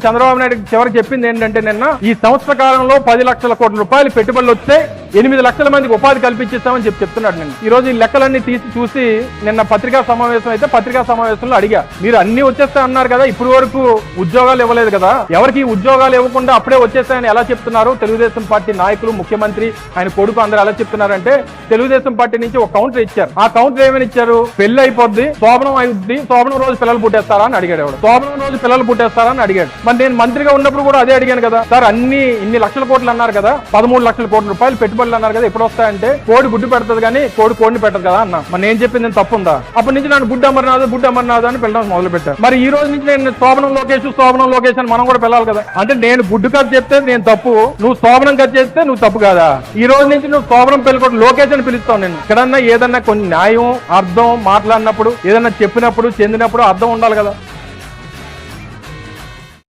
చంద్రబాబు నాయుడు చివరికి చెప్పింది ఏంటంటే నిన్న ఈ సంవత్సర కాలంలో పది లక్షల కోట్ల రూపాయలు పెట్టుబడులు వస్తే ఎనిమిది లక్షల మందికి ఉపాధి కల్పించిస్తామని చెప్పి చెప్తున్నాడు నేను ఈ రోజు ఈ లెక్కలన్నీ తీసి చూసి నిన్న పత్రికా సమావేశం అయితే పత్రికా సమావేశంలో అడిగా. మీరు అన్ని వచ్చేస్తా అన్నారు కదా ఇప్పటి వరకు ఉద్యోగాలు ఇవ్వలేదు కదా. ఎవరికి ఉద్యోగాలు ఇవ్వకుండా అప్పుడే వచ్చేస్తాయని ఎలా చెప్తున్నారు? తెలుగుదేశం పార్టీ నాయకులు ముఖ్యమంత్రి ఆయన కొడుకు అందరూ ఎలా చెప్తున్నారంటే తెలుగుదేశం పార్టీ నుంచి ఒక కౌంటర్ ఇచ్చారు. ఆ కౌంటర్ ఏమని ఇచ్చారు? పెళ్ళి అయిపోద్ది శోభనం అయిద్ది శోభనం రోజు పిల్లలు పుట్టేస్తారా అని అడిగాడు ఎవడు. శోభనం రోజు పిల్లలు పుట్టేస్తారా అని అడిగాడు. మరి నేను మంత్రిగా ఉన్నప్పుడు కూడా అదే అడిగాను కదా. సార్ అన్ని ఇన్ని లక్షల కోట్లు అన్నారు కదా పదమూడు లక్షల కోట్ల రూపాయలు పెట్టుబడి పెట్టుబడులు అన్నారు కదా ఎప్పుడు వస్తాయంటే కోడి గుడ్డు పెడతది కానీ కోడి కోడిని పెట్టదు కదా అన్న. మరి నేను చెప్పింది నేను తప్పు ఉందా అప్పటి నుంచి నన్ను గుడ్డు అమర్నాథ్ గుడ్డు అమర్నాథ్ అని పిల్లడం మొదలు పెట్టాను మరి ఈ రోజు నుంచి నేను శోభనం లోకేష్ శోభనం లోకేష్ అని మనం కూడా పిల్లలు కదా. అంటే నేను గుడ్డు కథ చెప్తే నేను తప్పు. నువ్వు శోభనం కథ చేస్తే నువ్వు తప్పు కాదా? ఈ రోజు నుంచి నువ్వు శోభనం పెళ్ళికొట్టు లోకేష్ అని పిలుస్తావు నేను ఎక్కడన్నా ఏదన్నా కొన్ని న్యాయం అర్థం మాట్లాడినప్పుడు ఏదన్నా చెప్పినప్పుడు చెందినప్పుడు అర్థం ఉండాలి కదా.